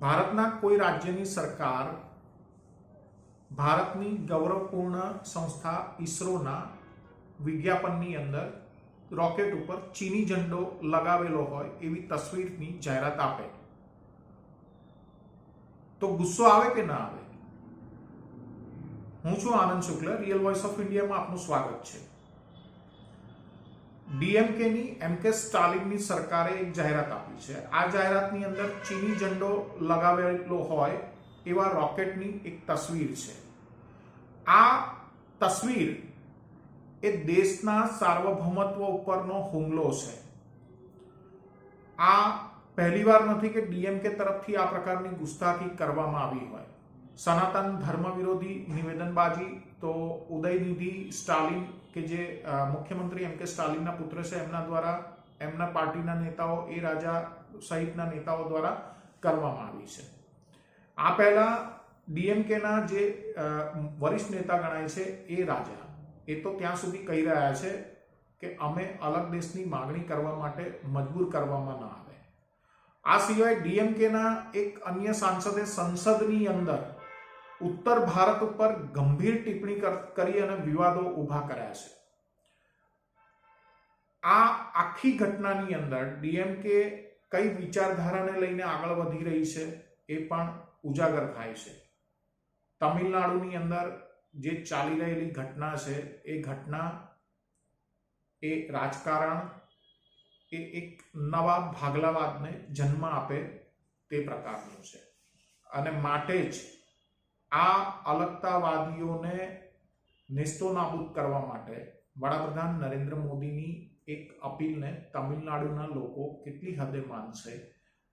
ભારતના કોઈ રાજ્યની સરકાર ભારતની ગૌરવપૂર્ણ સંસ્થા ઈસરોના વિજ્ઞાપનની અંદર રોકેટ ઉપર ચીની ઝંડો લગાવેલો હોય એવી તસવીરની જાહેરાત આપે. તો ગુસ્સો આવે કે ના આવે? હું છું Anand Shukla real voice of ઇન્ડિયામાં આપનું સ્વાગત છે. ડીએમકેની, એમ કે સ્ટાલિનની સરકારે એક જાહેરાત આપી છે. આ જાહેરાતની અંદર ચીની ઝંડો લગાવેલો હોય એવા રોકેટની એક તસવીર છે. આ તસવીર એ દેશના સાર્વભૌમત્વ ઉપરનો હુમલો છે. આ પહેલીવાર નથી કે ડીએમકે તરફથી આ પ્રકારની ગુસ્તાખી કરવામાં આવી હોય. સનાતન ધર્મ વિરોધી નિવેદનબાજી તો ઉદયનિધિ સ્ટાલિન કે જે મુખ્યમંત્રી એમ કે સ્ટાલિનના પુત્ર છે એમના દ્વારા એમના પાર્ટીના નેતાઓ એ રાજા સહિતના નેતાઓ દ્વારા કરવામાં આવી છે. આ પહેલા ડીએમકેના જે વરિષ્ઠ નેતા ગણાય છે એ રાજા. એ તો ત્યાં સુધી કહી રહ્યા છે કે અમે અલગ દેશની માગણી કરવા માટે મજબૂર કરવામાં ના આવે. આ સિવાય ડીએમકેના એક અન્ય સાંસદે સંસદની અંદર ઉત્તર ભારત ઉપર ગંભીર ટિપ્પણી કરી અને વિવાદો ઊભા કર્યા છે. આ આખી ઘટનાની અંદર ડીએમકે કઈ વિચારધારાને લઈને આગળ વધી રહી છે એ પણ ઉજાગર થાય છે. તમિલનાડુની અંદર જે ચાલી રહેલી ઘટના છે, એ ઘટના એ રાજકારણ એ એક નવા ભાગલાવાદને જન્મ આપે તે પ્રકારનું છે. અને માટે જ આ અલગતાવાદીઓને નેસ્તો નાબૂદ કરવા માટે વડાપ્રધાન નરેન્દ્ર મોદીની એક અપીલને તમિલનાડુના લોકો કેટલી હદે માનશે?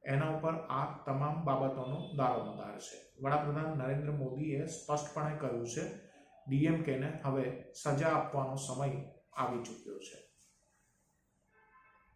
એના ઉપર આ તમામ બાબતોનો દારો મદાર છે વડાપ્રધાન નરેન્દ્ર મોદીએ સ્પષ્ટપણે કહ્યું છે, ડીએમકેને હવે સજા આપવાનો સમય આવી ચૂક્યો છે.